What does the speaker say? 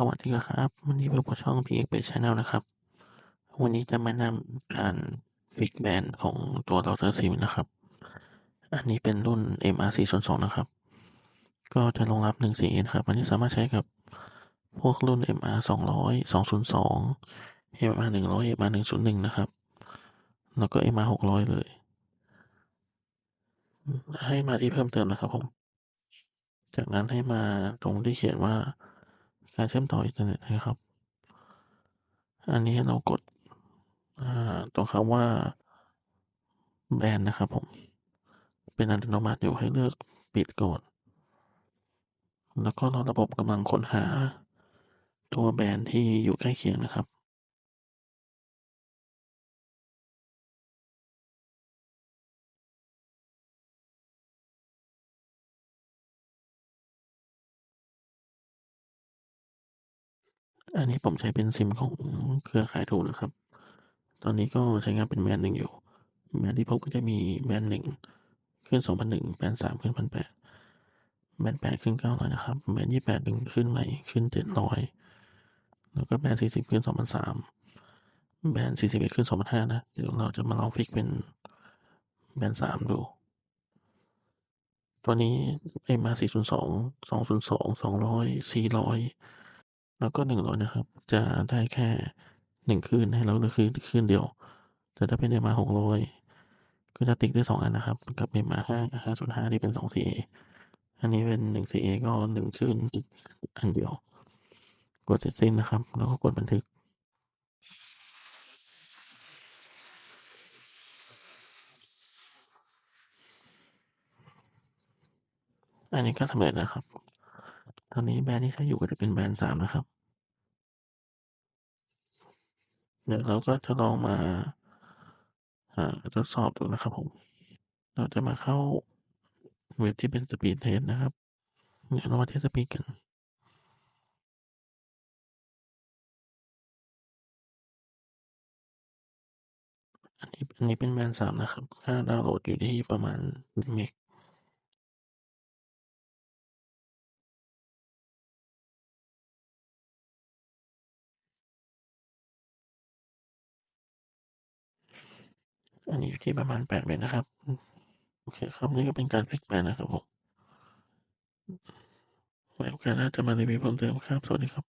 สวัสดีครับวันนี้พบกับช่อง PX Page Channel นะครับ วันนี้จะมานำการฟิกแบนของตัวเราเตอร์ซิมนะครับ อันนี้เป็นรุ่น MR402 นะครับ ก็จะรองรับ 1CA นครับ อันนี้สามารถใช้กับพวกรุ่น MR200 202 MR100 MR101 นะครับ แล้วก็ MR600 เลย ให้มาที่เพิ่มเติมนะครับผม จากนั้นให้มาตรงที่เขียนว่า การเชื่อมต่ออินเทอร์เน็ตนะครับ อันนี้เรากดตรงคำว่าแบนนะครับผม เป็นอัตโนมัติอยู่ให้เลือกปิดก่อน แล้วก็ราระบบกำลังค้นหาตัวแบนที่อยู่ใกล้เคียงนะครับ อันนี้ผมใช้เป็นซิมของเครือข่ายทูนะครับ ตอนนี้ก็ใช้งานเป็นแบนหนึ่งอยู่แบนที่พบก็จะมีแบนหนึ่งขึ้นสองพันหนึ่งแบนสามขึ้นพันแปดแบนแปดขึ้นเก้าร้อยนะครับแบนยี่แปดดึงขึ้นใหม่ขึ้นเจ็ดร้อยแล้วก็แบนสี่สิบขึ้นสองพันสามแบนสี่สิบเอ็ดขึ้นสองพันห้านะ เดี๋ยวเราจะมาลองฟิกเป็นแบนสามดู ตัวนี้เอ็มอาร์สี่ศูนย์สองสองศูนย์สองสองร้อยสี่ร้อย แล้วก็หนึ่งร้อยนะครับ จะได้แค่หนึ่งคืนให้เราเลือกคลื่นคืนเดียว แต่ถ้าเป็นเอมาหกร้อยก็จะติ๊กได้สองอันนะครับ กับเอมาห้าห้าจุดห้าที่เป็นสองซีเออันนี้เป็นหนึ่งซีเอก็หนึ่งคลื่นอันเดียว กดเสร็จสิ้นนะครับ แล้วก็กดบันทึกอันนี้ก็สำเร็จแล้วครับ อนนี้แบรนด์ที่ใช้อยู่ก็จะเป็นแบรนด์สามนะครับ เดี๋ยวเราก็จะลองมาทดสอบดูนะครับผม เราจะมาเข้าเว็บที่เป็นสปีดเทสนะครับ เดี๋ยวเรามาเทสสปีดกันอันนี้อันนี้เป็นแบรนด์สามนะครับ ค่าดาวน์โหลดอยู่ที่ประมาณเมก อันนี้อยู่ที่ประมาณแปดเมตรนะครับ โอเคครับนี่ก็เป็นการฟิกแบนด์นะครับผมไว้โอกาสหน้าจะมารีวิวเพิ่มเติมครับ สวัสดีครับ